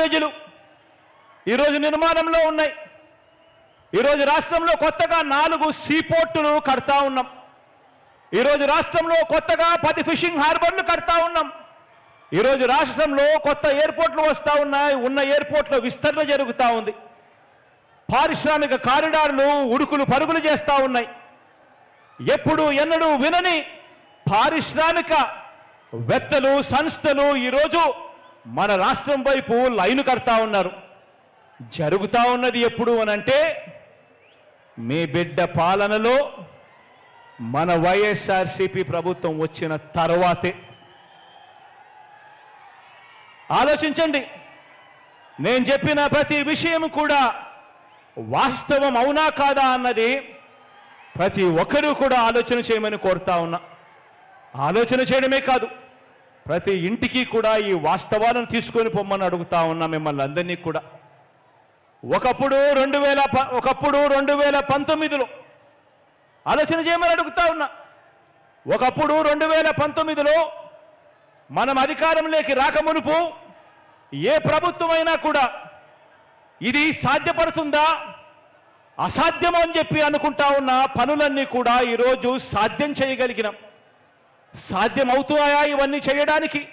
కాలేజీలు ఈరోజు నిర్మాణంలో ఉన్నాయి. ఈరోజు రాష్ట్రంలో కొత్తగా నాలుగు సీపోర్టులు కడతా ఉన్నాం. ఈరోజు రాష్ట్రంలో కొత్తగా పది ఫిషింగ్ హార్బర్లు కడతా ఉన్నాం. ఈరోజు రాష్ట్రంలో కొత్త ఎయిర్పోర్ట్లు వస్తా ఉన్నాయి. ఉన్న ఎయిర్పోర్ట్లో విస్తరణ జరుగుతూ ఉంది. పారిశ్రామిక కారిడార్లు ఉడుకులు పరుగులు చేస్తా ఉన్నాయి. ఎప్పుడు ఎన్నడూ వినని పారిశ్రామిక వెత్తలు సంస్థలు ఈరోజు మన రాష్ట్రం వైపు లైను కడతా ఉన్నారు. జరుగుతా ఉన్నది ఎప్పుడు అనంటే మీ బిడ్డ పాలనలో మన వైఎస్ఆర్సీపీ ప్రభుత్వం వచ్చిన తర్వాతే. ఆలోచించండి. నేను చెప్పిన ప్రతి విషయం కూడా వాస్తవం అవునా కాదా అన్నది ప్రతి ఒక్కరూ కూడా ఆలోచన చేయమని కోరుతా ఉన్నా. ఆలోచన చేయడమే కాదు. ప్రతి ఇంటికి కూడా ఈ వాస్తవాలను తీసుకొని పొమ్మని అడుగుతా ఉన్నా మిమ్మల్ని అందరినీ కూడా. ఒకప్పుడు రెండు వేల ప- ఒకప్పుడు రెండు వేల పంతొమ్మిదిలో ఆలోచన చేయమని అడుగుతా ఉన్నా. ఒకప్పుడు రెండు వేల పంతొమ్మిదిలో మనం అధికారంలోకి రాకమునుపు ఏ ప్రభుత్వమైనా కూడా ఇది సాధ్యపడుతుందా అసాధ్యం అని చెప్పి అనుకుంటా ఉన్న పనులన్నీ కూడా ఈరోజు సాధ్యం చేయగలిగినాం. సాధ్యమవుతాయా ఇవన్నీ చేయడానికి?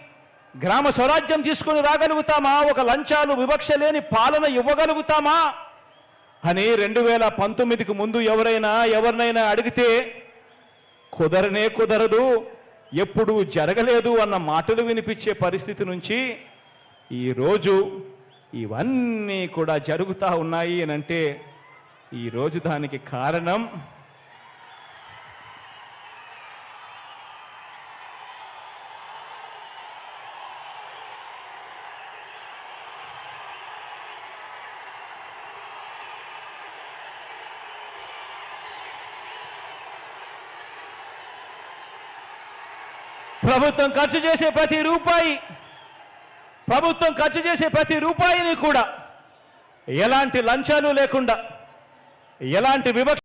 గ్రామ స్వరాజ్యం తీసుకుని రాగలుగుతామా? ఒక లంచాలు వివక్ష లేని పాలన ఇవ్వగలుగుతామా? అని రెండు వేల పంతొమ్మిదికి ముందు ఎవరైనా ఎవరినైనా అడిగితే కుదరనే కుదరదు ఎప్పుడు జరగలేదు అన్న మాటలు వినిపించే పరిస్థితి నుంచి ఈరోజు ఇవన్నీ కూడా జరుగుతూ ఉన్నాయి అనంటే అంటే ఈరోజు దానికి కారణం ప్రభుత్వం ఖర్చు చేసే ప్రతి రూపాయి ప్రభుత్వం ఖర్చు చేసే ప్రతి రూపాయిని కూడా ఎలాంటి లంచాలు లేకుండా ఎలాంటి వివక్ష